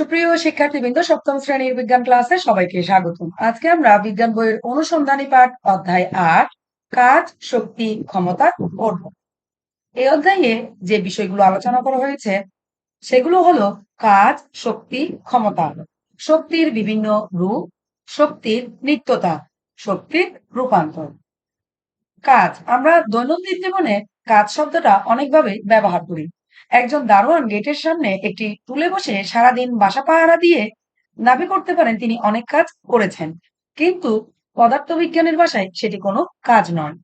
সুপ্রিয় শিক্ষার্থীবৃন্দ, সপ্তম শ্রেণির বিজ্ঞান ক্লাসে সবাইকে স্বাগতম। আজকে আমরা বিজ্ঞান বইয়ের অনুসন্ধানী পাঠ, অধ্যায় আট, কাজ, শক্তি, ক্ষমতা পড়ব এই অধ্যায়ে যে বিষয়গুলো আলোচনা করা হয়েছে, সেগুলো হলো কাজ, শক্তি, ক্ষমতা। শক্তির বিভিন্ন রূপ, শক্তির নিত্যতা, শক্তির রূপান্তর। কাজ। আমরা দৈনন্দিন জীবনে কাজ শব্দটা অনেকভাবে ব্যবহার করি। একজন দারোয়ান গেটের সামনে একটি টুলে বসে সারাদিন বাসা পাহারা দিয়ে দাবি করতে পারেন তিনি অনেক কাজ করেছেন। কিন্তু পদার্থবিজ্ঞানের ভাষায় সেটি কোনো কাজ নয়।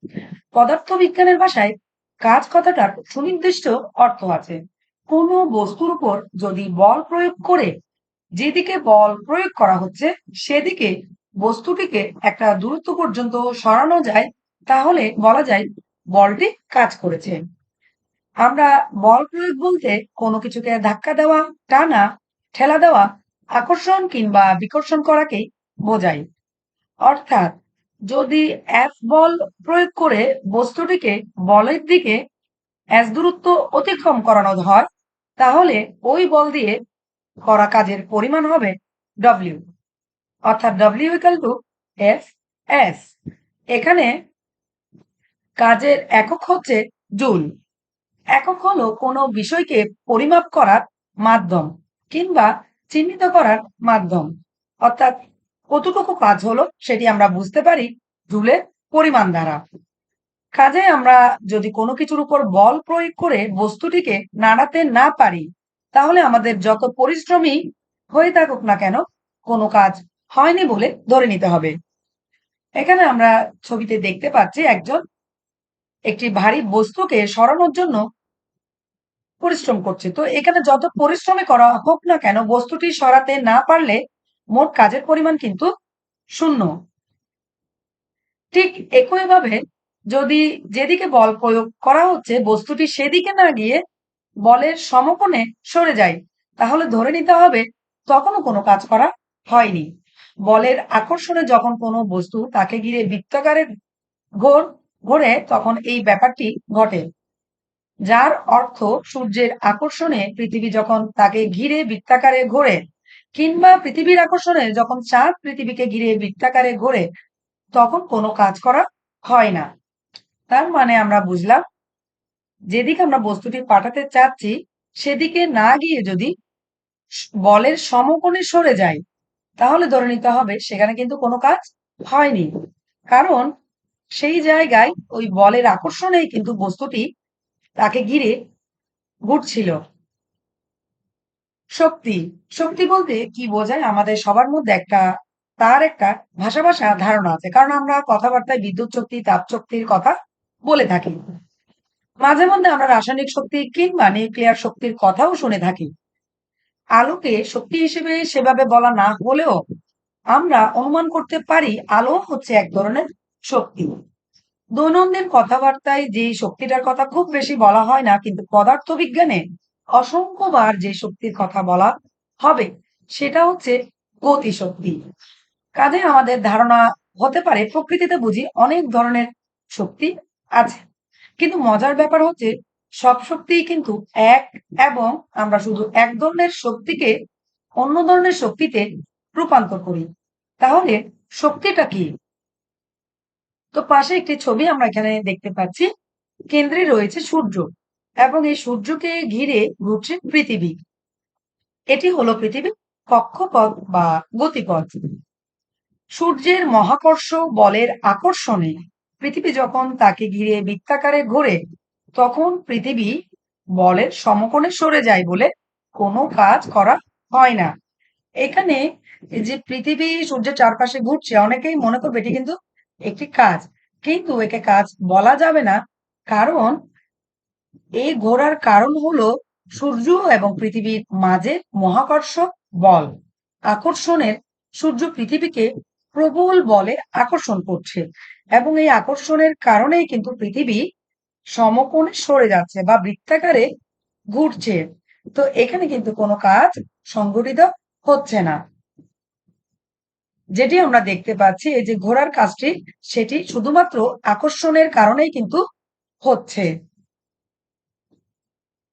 পদার্থবিজ্ঞানের ভাষায় কাজ কথাটার সুনির্দিষ্ট অর্থ আছে। কোনো বস্তুর উপর যদি বল প্রয়োগ করে যেদিকে বল প্রয়োগ করা হচ্ছে সেদিকে বস্তুটিকে একটা দূরত্ব পর্যন্ত সরানো যায়, তাহলে বলা যায় বলটি কাজ করেছে। আমরা বল প্রয়োগ বলতে কোনো কিছুকে ধাক্কা দেওয়া, টানা, ঠেলা দেওয়া, আকর্ষণ কিংবা বিকর্ষণ করাকেই বোঝাই। অর্থাৎ যদি এফ বল প্রয়োগ করে বস্তুটিকে বলের দিকে এস দূরত্ব অতিক্রম করানো হয়, তাহলে ওই বল দিয়ে করা কাজের পরিমাণ হবে ডব্লিউ অর্থাৎ W equal to F S এখানে কাজের একক হচ্ছে জুল। একক হলো কোনো বিষয়কে পরিমাপ করার মাধ্যম কিংবা চিহ্নিত করার মাধ্যম। অর্থাৎ কতটুকু কাজ হলো সেটি আমরা বুঝতে পারি জুলের পরিমাণ দ্বারা। কাজে আমরা যদি কোনো কিছুর উপর বল প্রয়োগ করে বস্তুটিকে নাড়াতে না পারি, তাহলে আমাদের যত পরিশ্রমী হয়ে থাকুক না কেন কোনো কাজ হয়নি বলে ধরে নিতে হবে। এখানে আমরা ছবিতে দেখতে পাচ্ছি একজন একটি ভারী বস্তুকে সরানোর জন্য পরিশ্রম করছে। তো এখানে যত পরিশ্রমে করা হোক না কেন, বস্তুটি সরাতে না পারলে মোট কাজের পরিমাণ কিন্তু শূন্য। ঠিক একইভাবে যদি যেদিকে বল প্রয়োগ করা হচ্ছে, বস্তুটি সেদিকে না গিয়ে বলের সমকোণে সরে যায়, তাহলে ধরে নিতে হবে তখনও কোনো কাজ করা হয়নি। বলের আকর্ষণে যখন কোনো বস্তু তাকে ঘিরে বৃত্তাকারে ঘোর, ঘোরে, তখন এই ব্যাপারটি ঘটে। যার অর্থ সূর্যের আকর্ষণে পৃথিবী যখন তাকে ঘিরে বৃত্তাকারে ঘোরে, কিংবা পৃথিবীর আকর্ষণে যখন চাঁদ পৃথিবীকে ঘিরে বৃত্তাকারে ঘোরে, তখন কোনো কাজ করা হয় না। তার মানে আমরা বুঝলাম, যেদিকে আমরা বস্তুটি পাঠাতে চাচ্ছি, সেদিকে না গিয়ে যদি বলের সমকোণে সরে যায় তাহলে ধরে নিতে হবে সেখানে কিন্তু কোনো কাজ হয়নি। কারণ সেই জায়গায় ওই বলের আকর্ষণেই কিন্তু বস্তুটি তাকে ঘিরে ঘুরছিল। শক্তি শক্তি বলতে কি বোঝায়? আমাদের সবার মধ্যে একটা, তার একটা ভাষা ভাষা ধারণা আছে। কারণ আমরা কথাবার্তায় বিদ্যুৎ শক্তি, তাপ শক্তির কথা বলে থাকি। মাঝে মধ্যে আমরা রাসায়নিক শক্তি কিংবা নিউক্লিয়ার শক্তির কথাও শুনে থাকি। আলোকে শক্তি হিসেবে সেভাবে বলা না হলেও আমরা অনুমান করতে পারি আলো হচ্ছে এক ধরনের শক্তি। দৈনন্দিন কথাবার্তায় যে শক্তিটার কথা খুব বেশি বলা হয় না, কিন্তু পদার্থ বিজ্ঞানে অসংখ্যবার যে শক্তির কথা বলা হবে, সেটা হচ্ছে গতি শক্তি কাজে আমাদের ধারণা হতে পারে, প্রকৃতিতে বুঝি অনেক ধরনের শক্তি আছে। কিন্তু মজার ব্যাপার হচ্ছে, সব শক্তিই কিন্তু এক এবং আমরা শুধু এক ধরনের শক্তিকে অন্য ধরনের শক্তিতে রূপান্তর করি। তাহলে শক্তিটা কি? তো পাশে একটি ছবি আমরা এখানে দেখতে পাচ্ছি। কেন্দ্রে রয়েছে সূর্য এবং এই সূর্যকে ঘিরে ঘুরছে পৃথিবী। এটি হলো পৃথিবীর কক্ষপথ বা গতিপথ। সূর্যের মহাকর্ষ বলের আকর্ষণে পৃথিবী যখন তাকে ঘিরে বৃত্তাকারে ঘোরে, তখন পৃথিবী বলের সমকোণে সরে যায় বলে কোনো কাজ করা হয় না। এখানে যে পৃথিবী সূর্যের চারপাশে ঘুরছে, অনেকেই মনে করবে এটি কিন্তু একটি কাজ। কিন্তু একে কাজ বলা যাবে না, কারণ এই ঘোরার কারণ হলো সূর্য এবং পৃথিবীর মাঝে মহাকর্ষ বল। আকর্ষণের সূর্য পৃথিবীকে প্রবল বলে আকর্ষণ করছে এবং এই আকর্ষণের কারণেই কিন্তু পৃথিবী সমকোণে সরে যাচ্ছে বা বৃত্তাকারে ঘুরছে। তো এখানে কিন্তু কোনো কাজ সংগঠিত হচ্ছে না। যেটি আমরা দেখতে পাচ্ছি, এই যে ঘোড়ার কাজটি, সেটি শুধুমাত্র আকর্ষণের কারণেই কিন্তু হচ্ছে।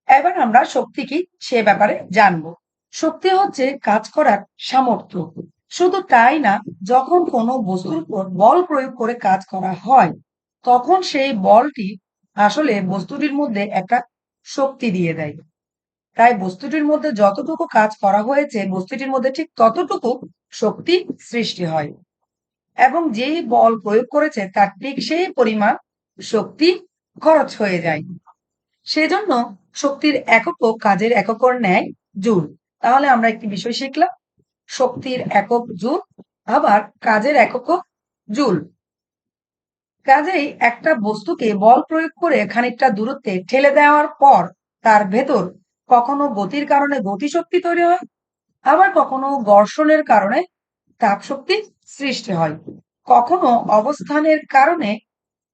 এবার আমরা শক্তি কি, সে ব্যাপারে জানব। শক্তি হচ্ছে কাজ করার সামর্থ্য। শুধু তাই না, যখন কোনো বস্তুর উপর বল প্রয়োগ করে কাজ করা হয়, তখন সেই বলটি আসলে বস্তুটির মধ্যে একটা শক্তি দিয়ে দেয়। তাই বস্তুটির মধ্যে যতটুকু কাজ করা হয়েছে, বস্তুটির মধ্যে ঠিক ততটুকু শক্তি সৃষ্টি হয়। এবং যেই বল প্রয়োগ করেছে, তার ঠিক সেই পরিমাণ শক্তি খরচ হয়ে যায়। সেজন্য শক্তির একক কাজের এককর ন্যায় জুল। তাহলে আমরা একটি বিষয় শিখলাম, শক্তির একক জুল, আবার কাজের একক জুল। কাজেই একটা বস্তুকে বল প্রয়োগ করে খানিকটা দূরত্বে ঠেলে দেওয়ার পর তার ভেতর কখনো গতির কারণে গতিশক্তি তৈরি হয় আবার কখনো ঘর্ষণের কারণে তাপ শক্তি সৃষ্টি হয়। কখনো অবস্থানের কারণে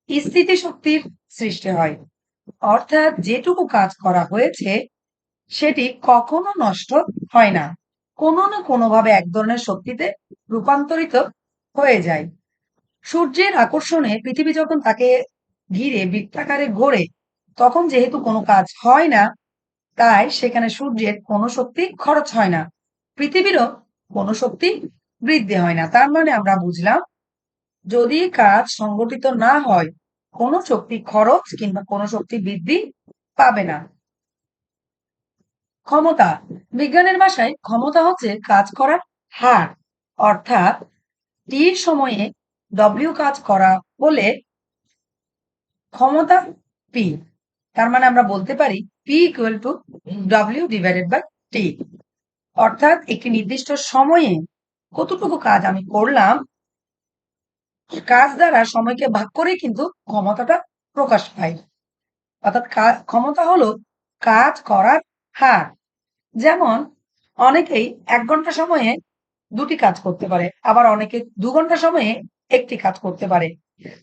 স্থিতি শক্তির সৃষ্টি হয়। অর্থাৎ যেটুকু কাজ করা হয়েছে, সেটি কখনো নষ্ট হয় না। কোনো না কোনোভাবে এক ধরনের শক্তিতে রূপান্তরিত হয়ে যায়। সূর্যের আকর্ষণে পৃথিবী যখন তাকে ঘিরে বৃত্তাকারে ঘোরে তখন যেহেতু কোনো কাজ হয় না, তাই সেখানে সূর্যের কোনো শক্তি খরচ হয় না। পৃথিবীরও কোনো শক্তি বৃদ্ধি হয় না। তার মানে আমরা বুঝলাম, যদি কাজ সংগঠিত না হয়, কোনো শক্তি খরচ কিংবা কোনো শক্তি বৃদ্ধি পাবে না। ক্ষমতা, বিজ্ঞানের ভাষায় ক্ষমতা হচ্ছে কাজ করার হার। অর্থাৎ টির সময়ে ডব্লিউ কাজ করা হলে ক্ষমতা পি তার মানে আমরা বলতে পারি P equal to W divided by T অর্থাৎ একটি নির্দিষ্ট সময়ে কতটুকু কাজ আমি করলাম, কাজ দ্বারা সময়কে ভাগ করে কিন্তু ক্ষমতাটা প্রকাশ পায় অর্থাৎ ক্ষমতা হলো কাজ করার হার। যেমন অনেকেই এক ঘণ্টা সময়ে দুটি কাজ করতে পারে, আবার অনেকে দু ঘণ্টা সময়ে একটি কাজ করতে পারে।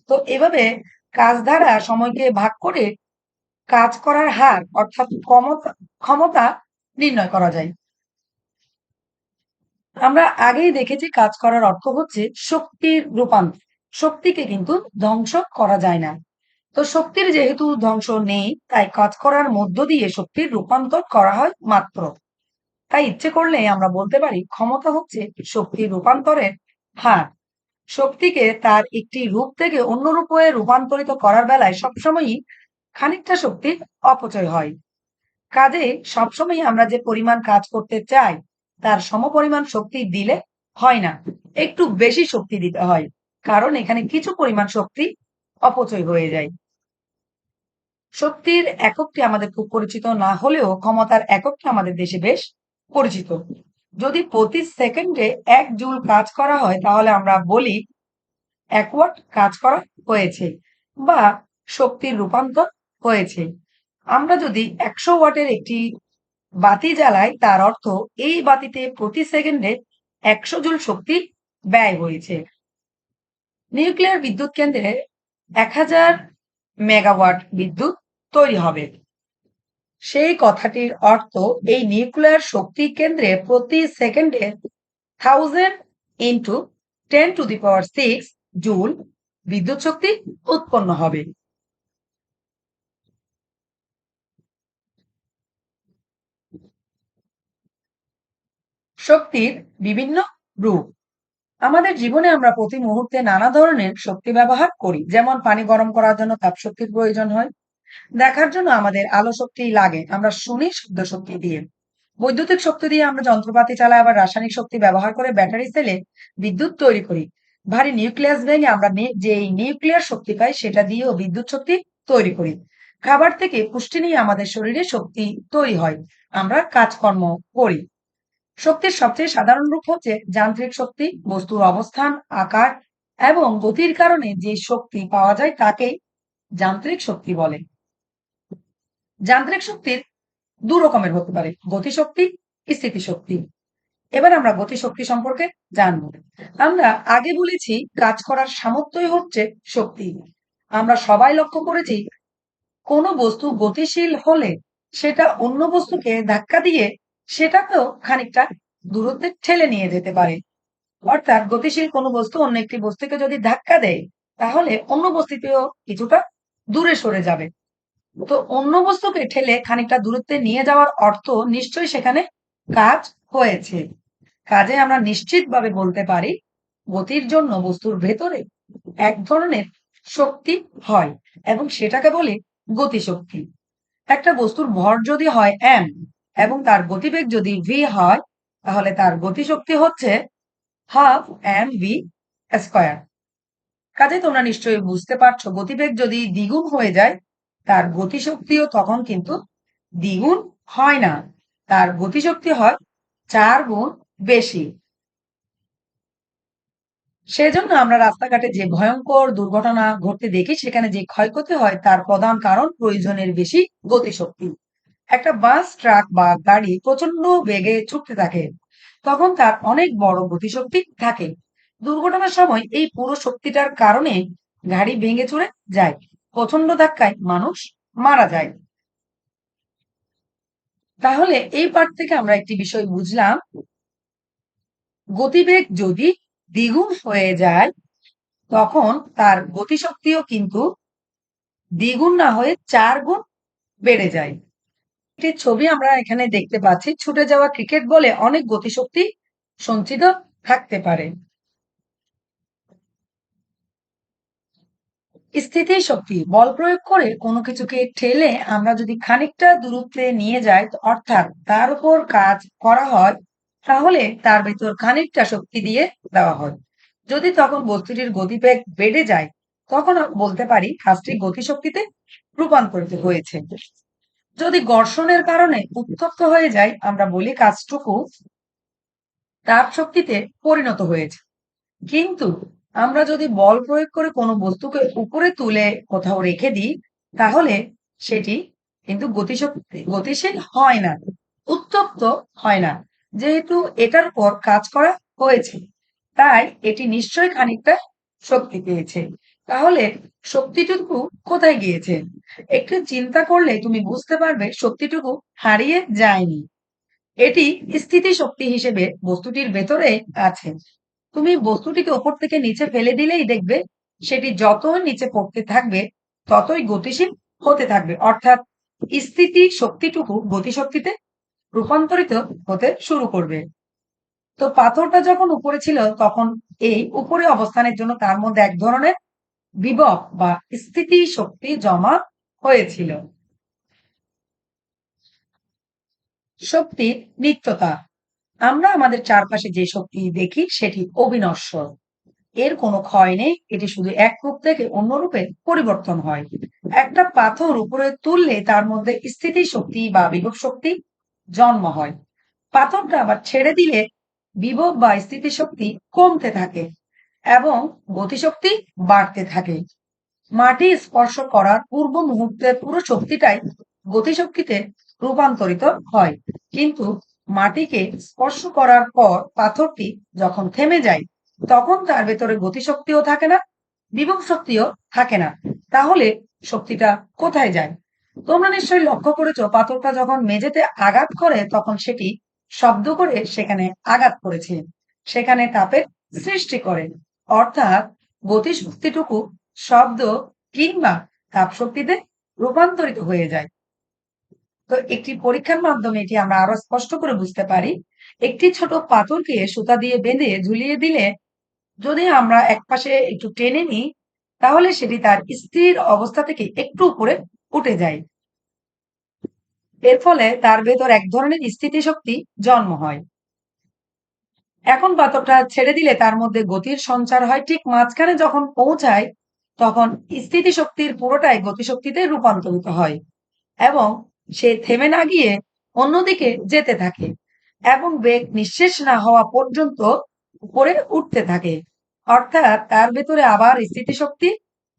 তো এভাবে কাজ দ্বারা সময়কে ভাগ করে কাজ করার হার, অর্থাৎ ক্ষমতা ক্ষমতা নির্ণয় করা যায়। আমরা আগেই দেখেছি কাজ করার অর্থ হচ্ছে শক্তির রূপান্তর। শক্তিকে কিন্তু ধ্বংস করা যায় না। তো শক্তির যেহেতু ধ্বংস নেই, তাই কাজ করার মধ্য দিয়ে শক্তির রূপান্তর করা হয় মাত্র। তাই ইচ্ছে করলে আমরা বলতে পারি, ক্ষমতা হচ্ছে শক্তির রূপান্তরের হার। শক্তিকে তার একটি রূপ থেকে অন্য রূপে রূপান্তরিত করার বেলায় সবসময়ই খানিকটা শক্তির অপচয় হয়। কাজে সবসময় আমরা যে পরিমাণ কাজ করতে চাই তার সমপরিমাণ শক্তি দিলে হয় না। একটু বেশি শক্তি দিতে হয়, কারণ এখানে কিছু পরিমাণ শক্তি অপচয় হয়ে যায়। শক্তির এককটি আমাদের খুব পরিচিত, না হলেও ক্ষমতার এককটি আমাদের দেশে বেশ পরিচিত। যদি প্রতি সেকেন্ডে এক জুল কাজ করা হয়, তাহলে আমরা বলি এক ওয়াট কাজ করা হয়েছে বা শক্তির রূপান্তর হয়েছে। আমরা যদি একশো ওয়াটের একটি বাতি জ্বালাই তার অর্থ এই বাতিতে প্রতি সেকেন্ডে একশো জুল শক্তি ব্যয় হয়েছে। নিউক্লিয়ার বিদ্যুৎ কেন্দ্রে এক হাজার মেগাওয়াট বিদ্যুৎ তৈরি হবে। সেই কথাটির অর্থ এই নিউক্লিয়ার শক্তি কেন্দ্রে প্রতি সেকেন্ডে thousand into ten to the power six joule বিদ্যুৎ শক্তি উৎপন্ন হবে। শক্তির বিভিন্ন রূপ। আমাদের জীবনে আমরা প্রতি মুহূর্তে নানা ধরনের শক্তি ব্যবহার করি, যেমন পানি গরম করার জন্য তাপ শক্তির প্রয়োজন হয়। দেখার জন্য আমাদের আলো শক্তি লাগে, আমরা শুনি শব্দ শক্তি দিয়ে। বৈদ্যুতিক শক্তি দিয়ে আমরা যন্ত্রপাতি চালাই, আবার রাসায়নিক শক্তি ব্যবহার করে ব্যাটারি সেলে বিদ্যুৎ তৈরি করি। ভারী নিউক্লিয়াস ভেঙে আমরা যে নিউক্লিয়ার শক্তি পাই, সেটা দিয়েও বিদ্যুৎ শক্তি তৈরি করি। খাবার থেকে পুষ্টি নিয়ে আমাদের শরীরে শক্তি তৈরি হয়। আমরা কাজকর্ম করি। শক্তির সবচেয়ে সাধারণ রূপ হচ্ছে যান্ত্রিক শক্তি, বস্তুর অবস্থান, আকার এবং গতির কারণে যে শক্তি পাওয়া যায় তাকেই যান্ত্রিক শক্তি বলে। যান্ত্রিক শক্তির দু রকমের হতে পারে, গতিশক্তি, স্থিতিশক্তি। এবার আমরা গতিশক্তি সম্পর্কে জানব। আমরা আগে বলেছি কাজ করার সামর্থ্যই হচ্ছে শক্তি। আমরা সবাই লক্ষ্য করেছি কোনো বস্তু গতিশীল হলে সেটা অন্য বস্তুকে ধাক্কা দিয়ে সেটাকেও খানিকটা দূরত্বে ঠেলে নিয়ে যেতে পারে। অর্থাৎ গতিশীল কোনো বস্তু অন্য একটি বস্তুকে যদি ধাক্কা দেয়, তাহলে অন্য বস্তুতেও কিছুটা দূরে সরে যাবে। তো অন্য বস্তুকে ঠেলে খানিকটা দূরত্বে নিয়ে যাওয়ার অর্থ নিশ্চয়ই সেখানে কাজ হয়েছে। কাজে আমরা নিশ্চিতভাবে বলতে পারি, গতির জন্য বস্তুর ভেতরে এক ধরনের শক্তি হয় এবং সেটাকে বলে গতিশক্তি। একটা বস্তুর ভর যদি হয় এম এবং তার গতিবেগ যদি ভি হয়, তাহলে তার গতিশক্তি হচ্ছে হাফ এম ভি স্কোয়ার কাজে তোমরা নিশ্চয়ই বুঝতে পারছ, গতিবেগ যদি দ্বিগুণ হয়ে যায়, তার গতিশক্তিও তখন কিন্তু দ্বিগুণ হয় না। তার গতিশক্তি হয় চার গুণ বেশি। সেজন্য আমরা রাস্তাঘাটে যে ভয়ঙ্কর দুর্ঘটনা ঘটতে দেখি, সেখানে যে ক্ষয়ক্ষতি হয়, তার প্রধান কারণ প্রয়োজনের বেশি গতিশক্তি। একটা বাস, ট্রাক বা গাড়ি প্রচণ্ড বেগে ছুটতে থাকে। তখন তার অনেক বড় গতিশক্তি থাকে। দুর্ঘটনার সময় এই পুরো শক্তিটার কারণে গাড়ি ভেঙে চড়ে যায়। প্রচণ্ড ধাক্কায় মানুষ মারা যায়। তাহলে এই পাঠ থেকে আমরা একটি বিষয় বুঝলাম। গতিবেগ যদি দ্বিগুণ হয়ে যায়, তখন তার গতিশক্তিও কিন্তু দ্বিগুণ না হয়ে চার গুণ বেড়ে যায়। একটি ছবি আমরা এখানে দেখতে পাচ্ছি। ছুটে যাওয়া ক্রিকেট বলে অনেক গতিশক্তি সঞ্চিত থাকতে পারে। স্থিতি শক্তি বল প্রয়োগ করে কোনো কিছুকে ঠেলে আমরা যদি খানিকটা দূরত্বে নিয়ে যাই, অর্থাৎ তার উপর কাজ করা হয়, তাহলে তার ভেতর খানিকটা শক্তি দিয়ে দেওয়া হয়। যদি তখন বস্তুটির গতিবেগ বেড়ে যায়, তখন বলতে পারি কাজটি গতিশক্তিতে রূপান্তরিত হয়েছে। যদি ঘর্ষণের কারণে উত্তপ্ত হয়ে যায়, আমরা বলি কাজটুকু, তাপ শক্তিতে পরিণত হয়েছে। কিন্তু আমরা যদি বল প্রয়োগ করে কোনো বস্তুকে উপরে তুলে কোথাও রেখে দিই, তাহলে সেটি কিন্তু গতিশক্তি, গতিশীল হয় না, উত্তপ্ত হয় না। যেহেতু এটার পর কাজ করা হয়েছে, তাই এটি নিশ্চয়ই খানিকটা শক্তি পেয়েছে। তাহলে শক্তিটুকু কোথায় গিয়েছে? একটু চিন্তা করলে তুমি বুঝতে পারবে শক্তিটুকু হারিয়ে যায়নি। এটি স্থিতি শক্তি হিসেবে বস্তুটির ভেতরে আছে। তুমি বস্তুটিকে ওপর থেকে নিচে ফেলে দিলেই দেখবে সেটি যত নিচে পড়তে থাকবে, ততই গতিশীল হতে থাকবে। অর্থাৎ স্থিতি শক্তিটুকু গতিশক্তিতে রূপান্তরিত হতে শুরু করবে। তো পাথরটা যখন উপরে ছিল, তখন এই উপরে অবস্থানের জন্য তার মধ্যে এক ধরনের বিভব বা স্থিতি শক্তি জমা হয়েছিল। শক্তির নিত্যতা। আমরা আমাদের চারপাশে যে শক্তি দেখি, সেটি অবিনশ্বর। এর কোনো ক্ষয় নেই, এটি শুধু এক রূপ থেকে অন্য রূপে পরিবর্তন হয়। একটা পাথর উপরে তুললে তার মধ্যে স্থিতি শক্তি বা বিভব শক্তি জন্ম হয়। পাথরটা আবার ছেড়ে দিলে বিভব বা স্থিতি শক্তি কমতে থাকে। এবং গতিশক্তি বাড়তে থাকে। মাটি স্পর্শ করার পূর্ব মুহূর্তের পুরো শক্তিটাই গতিশক্তিতে রূপান্তরিত হয়। কিন্তু মাটিকে স্পর্শ করার পর পাথরটি যখন থেমে যায়, তখন তার ভেতরে গতিশক্তিও থাকে না বিভব শক্তিও থাকে না। তাহলে শক্তিটা কোথায় যায়? তোমরা নিশ্চয়ই লক্ষ্য করেছ, পাথরটা যখন মেঝেতে আঘাত করে, তখন সেটি শব্দ করে সেখানে আঘাত করেছে। সেখানে তাপের সৃষ্টি করে। অর্থাৎ গতিশক্তিটুকু শব্দ কিংবা তাপ শক্তিতে রূপান্তরিত হয়ে যায়। তো একটি পরীক্ষার মাধ্যমে এটি আমরা আরও স্পষ্ট করে বুঝতে পারি। একটি ছোট পাথরকে সুতা দিয়ে বেঁধে ঝুলিয়ে দিলে যদি আমরা এক পাশে একটু টেনে নিই, তাহলে সেটি তার স্থির অবস্থা থেকে একটু উপরে উঠে যায়। এর ফলে তার ভেতর এক ধরনের স্থিতিশক্তি জন্ম হয়। এখন পাথরটা ছেড়ে দিলে তার মধ্যে গতির সঞ্চার হয় ঠিক মাঝখানে যখন পৌঁছায়, তখন স্থিতিশক্তির পুরোটাই গতিশক্তিতে রূপান্তরিত হয় এবং সে থেমে না গিয়ে অন্যদিকে যেতে থাকে এবং বেগ নিঃশেষ না হওয়া পর্যন্ত উপরে উঠতে থাকে। অর্থাৎ তার ভেতরে আবার স্থিতিশক্তি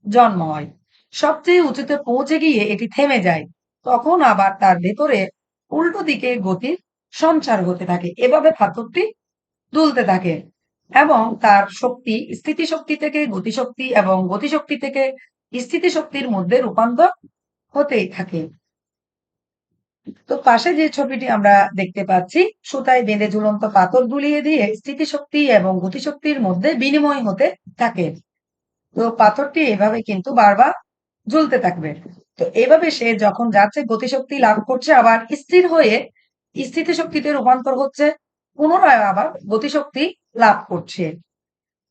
জন্ম হয়। সবচেয়ে উঁচুতে পৌঁছে গিয়ে এটি থেমে যায়, তখন আবার তার ভেতরে উল্টো দিকে গতির সঞ্চার হতে থাকে। এভাবে পাথরটি দুলতে থাকে এবং তার শক্তি স্থিতিশক্তি থেকে গতিশক্তি এবং গতিশক্তি থেকে স্থিতিশক্তির মধ্যে রূপান্তর হতেই থাকে। তো পাশে যে ছবিটি আমরা দেখতে পাচ্ছি, সুতায় বেঁধে ঝুলন্ত পাথর দুলিয়ে দিয়ে স্থিতিশক্তি এবং গতিশক্তির মধ্যে বিনিময় হতে থাকে। তো পাথরটি এভাবে কিন্তু বারবার ঝুলতে থাকবে। তো এভাবে সে যখন যাচ্ছে, গতিশক্তি লাভ করছে, আবার স্থির হয়ে স্থিতিশক্তিতে রূপান্তর হচ্ছে। পুনরায় আবার গতিশক্তি লাভ করছে।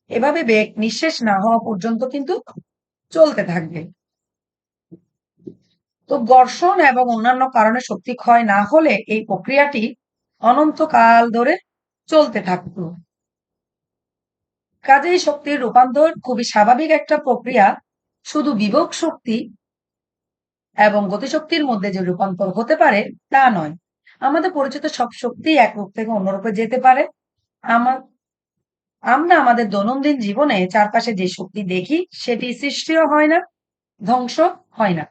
এভাবে বেগ নিঃশেষ না হওয়া পর্যন্ত কিন্তু চলতে থাকবে। তো ঘর্ষণ এবং অন্যান্য কারণে শক্তি ক্ষয় না হলে এই প্রক্রিয়াটি অনন্তকাল ধরে চলতে থাকতো। কাজেই শক্তির রূপান্তর খুবই স্বাভাবিক একটা প্রক্রিয়া। শুধু বিভব শক্তি এবং গতিশক্তির মধ্যে যে রূপান্তর হতে পারে তা নয়। আমাদের পরিচিত সব শক্তি এক রূপ থেকে অন্য রূপে যেতে পারে। আমার, আমরা আমাদের দৈনন্দিন জীবনে চারপাশে যে শক্তি দেখি, সেটি সৃষ্টিও হয় না ধ্বংস হয় না।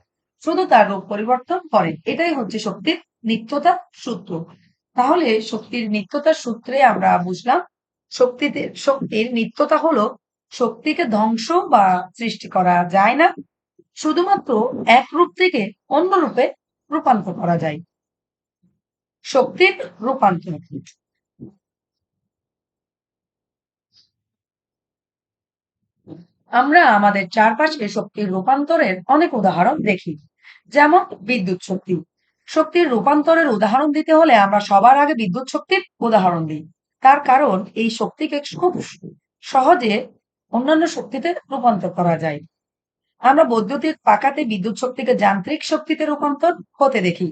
শুধু তার রূপ পরিবর্তন করে। এটাই হচ্ছে শক্তির নিত্যতা সূত্র। তাহলে শক্তির নিত্যতার সূত্রে আমরা বুঝলাম, শক্তিতে, শক্তির নিত্যতা হলো শক্তিকে ধ্বংস বা সৃষ্টি করা যায় না, শুধুমাত্র এক রূপ থেকে অন্য রূপে রূপান্তর করা যায়। শক্তির রূপান্তর আমরা আমাদের চারপাশে শক্তির রূপান্তরের অনেক উদাহরণ দেখি, যেমন বিদ্যুৎ শক্তি। শক্তির রূপান্তরের উদাহরণ দিতে হলে আমরা সবার আগে বিদ্যুৎ শক্তির উদাহরণ দিই। তার কারণ এই শক্তিকে খুব সহজে অন্যান্য শক্তিতে রূপান্তর করা যায়। আমরা বৈদ্যুতিক পাকাতে বিদ্যুৎ শক্তিকে যান্ত্রিক শক্তিতে রূপান্তর হতে দেখি।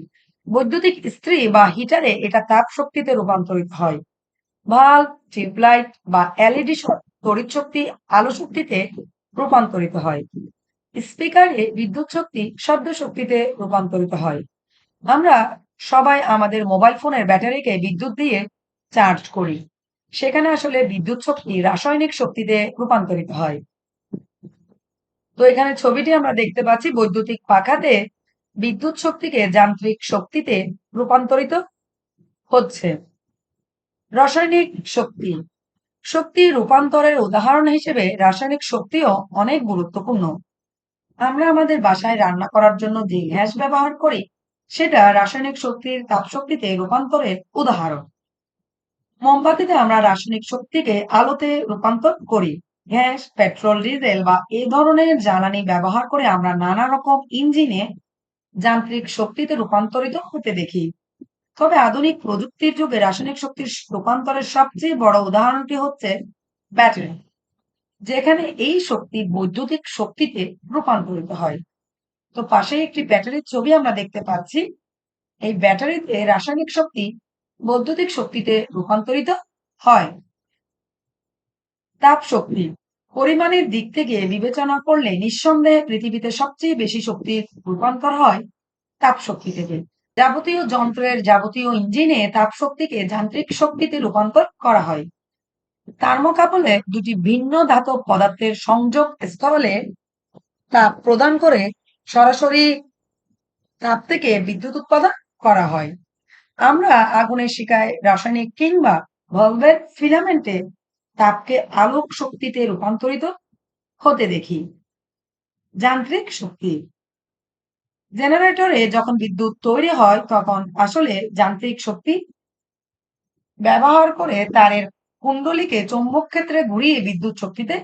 বৈদ্যুতিক ইস্ত্রি বা হিটারে এটা তাপ শক্তিতে রূপান্তরিত হয়। ভাল্ব টিউবলাইট বা এলইডি তড়িৎ শক্তি আলো শক্তিতে রূপান্তরিত হয়। স্পিকারে বিদ্যুৎ শক্তি শব্দ শক্তিতে রূপান্তরিত হয়। আমরা সবাই আমাদের মোবাইল ফোনের ব্যাটারিকে বিদ্যুৎ দিয়ে চার্জ করি। সেখানে আসলে বিদ্যুৎ শক্তি রাসায়নিক শক্তিতে রূপান্তরিত হয়। তো এখানে ছবিটি আমরা দেখতে পাচ্ছি বৈদ্যুতিক পাখাতে বিদ্যুৎ শক্তিকে যান্ত্রিক শক্তিতে রূপান্তরিত হচ্ছে। রাসায়নিক শক্তি। শক্তি রূপান্তরের উদাহরণ হিসেবে রাসায়নিক শক্তিও অনেক গুরুত্বপূর্ণ। আমরা আমাদের বাসায় রান্না করার জন্য যে গ্যাস ব্যবহার করি, সেটা রাসায়নিক শক্তির তাপশক্তিতে রূপান্তরের উদাহরণ। মোমবাতিতে আমরা রাসায়নিক শক্তিকে আলোতে রূপান্তর করি। গ্যাস, পেট্রোল, ডিজেল বা এ ধরনের জ্বালানি ব্যবহার করে আমরা নানা রকম ইঞ্জিনে যান্ত্রিক শক্তিতে রূপান্তরিত হতে দেখি। তবে আধুনিক প্রযুক্তির যুগে রাসায়নিক শক্তির রূপান্তরের সবচেয়ে বড় উদাহরণটি হচ্ছে ব্যাটারি, যেখানে এই শক্তি বৈদ্যুতিক শক্তিতে রূপান্তরিত হয়। তো পাশে একটি ব্যাটারির ছবি আমরা দেখতে পাচ্ছি। এই ব্যাটারিতে রাসায়নিক শক্তি বৈদ্যুতিক শক্তিতে রূপান্তরিত হয়। তাপ শক্তি পরিমাণের দিক থেকে বিবেচনা করলে নিঃসন্দেহে পৃথিবীতে সবচেয়ে বেশি শক্তির রূপান্তর হয় তাপ শক্তি থেকে। যাবতীয় যন্ত্রের যাবতীয় ইঞ্জিনে তাপ শক্তিকে যান্ত্রিক শক্তিতে রূপান্তর করা হয়। থার্মোকাপলে দুটি ভিন্ন ধাতব পদার্থের সংযোগ স্থলে তাপ প্রদান করে সরাসরি তাপ থেকে বিদ্যুৎ উৎপাদন করা হয়। আমরা আগুনের শিকায় রাসায়নিক কিংবা ভলভের ফিলামেন্টে তাপকে আলোক শক্তিতে রূপান্তরিত হতে দেখি। যান্ত্রিক শক্তি। জেনারেটরে যখন বিদ্যুৎ তৈরি হয়, তখন আসলে যান্ত্রিক শক্তি ব্যবহার করে তারের কুণ্ডলীকে চৌম্বক ক্ষেত্রে ঘুরিয়ে বিদ্যুৎ শক্তিতে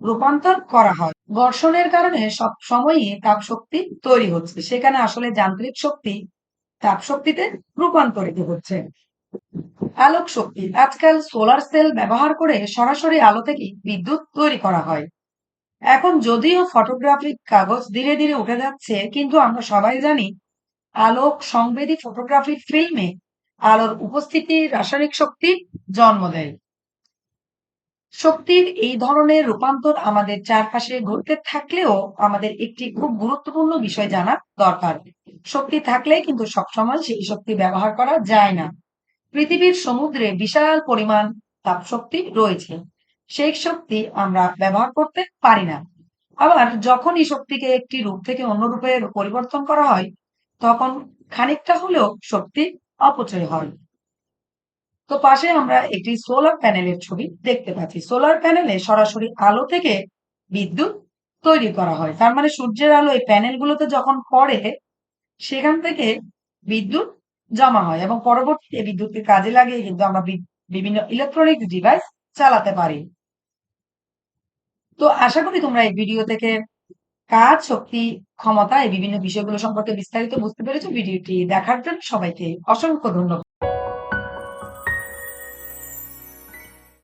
রূপান্তর করা হয়। ঘর্ষণের কারণে সব সময়ই তাপ শক্তি তৈরি হচ্ছে। সেখানে আসলে যান্ত্রিক শক্তি তাপ শক্তিতে রূপান্তরিত হচ্ছে। আলোক শক্তি, আজকাল সোলার সেল ব্যবহার করে সরাসরি আলো থেকে বিদ্যুৎ তৈরি করা হয়। এখন যদিও ফটোগ্রাফিক কাগজ ধীরে ধীরে উঠে যাচ্ছে, কিন্তু আমরা সবাই জানি আলোক সংবেদী ফটোগ্রাফিক ফিল্মে আলোর উপস্থিতি রাসায়নিক শক্তি জন্ম দেয়। শক্তির এই ধরনের রূপান্তর আমাদের চারপাশে ঘটতে থাকলেও আমাদের একটি খুব গুরুত্বপূর্ণ বিষয় জানা দরকার। শক্তি থাকলে কিন্তু সবসময় সেই শক্তি ব্যবহার করা যায় না। পৃথিবীর সমুদ্রে বিশাল পরিমাণ তাপ শক্তি রয়েছে। সেই শক্তি আমরা ব্যবহার করতে পারি না। আবার যখন এই শক্তিকে একটি রূপ থেকে অন্য রূপে পরিবর্তন করা হয়, তখন খানিকটা হলেও শক্তি অপচয় হয়। তো পাশে আমরা একটি সোলার প্যানেলের ছবি দেখতে পাচ্ছি। সোলার প্যানেলে সরাসরি আলো থেকে বিদ্যুৎ তৈরি করা হয়। তার মানে সূর্যের আলো এই প্যানেলগুলোতে যখন পড়ে, সেখান থেকে বিদ্যুৎ জমা হয় এবং পরবর্তীতে বিদ্যুৎকে কাজে লাগিয়ে কিন্তু আমরা বিভিন্ন ইলেকট্রনিক ডিভাইস চালাতে পারি। তো আশা করি তোমরা এই ভিডিও থেকে কাজ, শক্তি, ক্ষমতা এই বিভিন্ন বিষয়গুলো সম্পর্কে বিস্তারিত বুঝতে পেরেছ। ভিডিওটি দেখার জন্য সবাইকে অসংখ্য ধন্যবাদ।